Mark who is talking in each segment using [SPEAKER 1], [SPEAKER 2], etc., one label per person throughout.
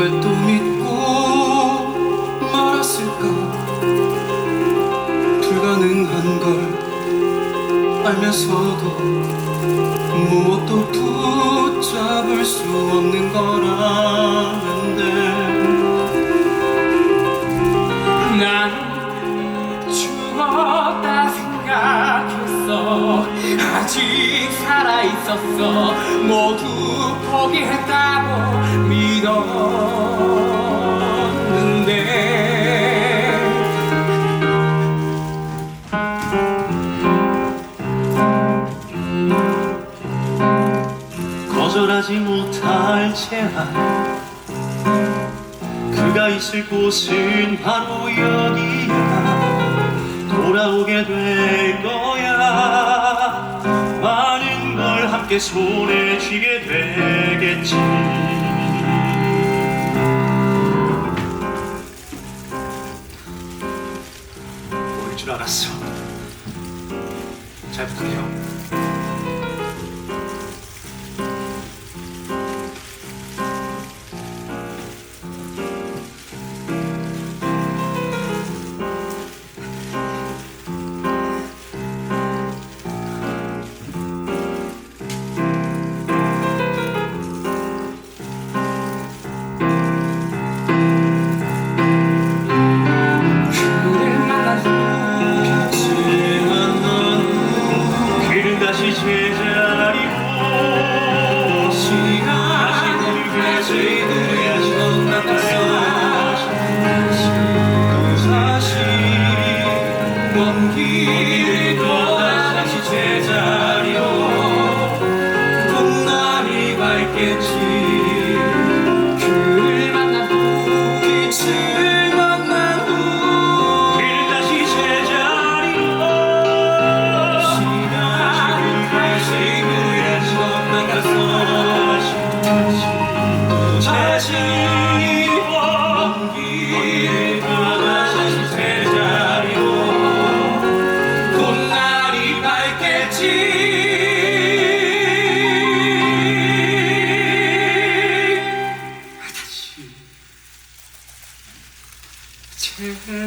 [SPEAKER 1] 왜 또 믿고 말았을까? 불가능한 걸 알면서도 무엇도 붙잡을 수 없는 거라는데.
[SPEAKER 2] 난 죽었다 생각했어. 아직 살아있었어. 모두 포기했다고 믿어.
[SPEAKER 1] 거절하지 못할 제한 그가 있을 곳은 바로 여기야. 돌아오게 될 거야. 많은 걸 함께 손에 쥐게 되겠지. 모를 줄 알았어. 잘 부탁해요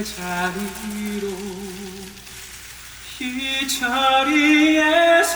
[SPEAKER 1] 자리로 이 자리에서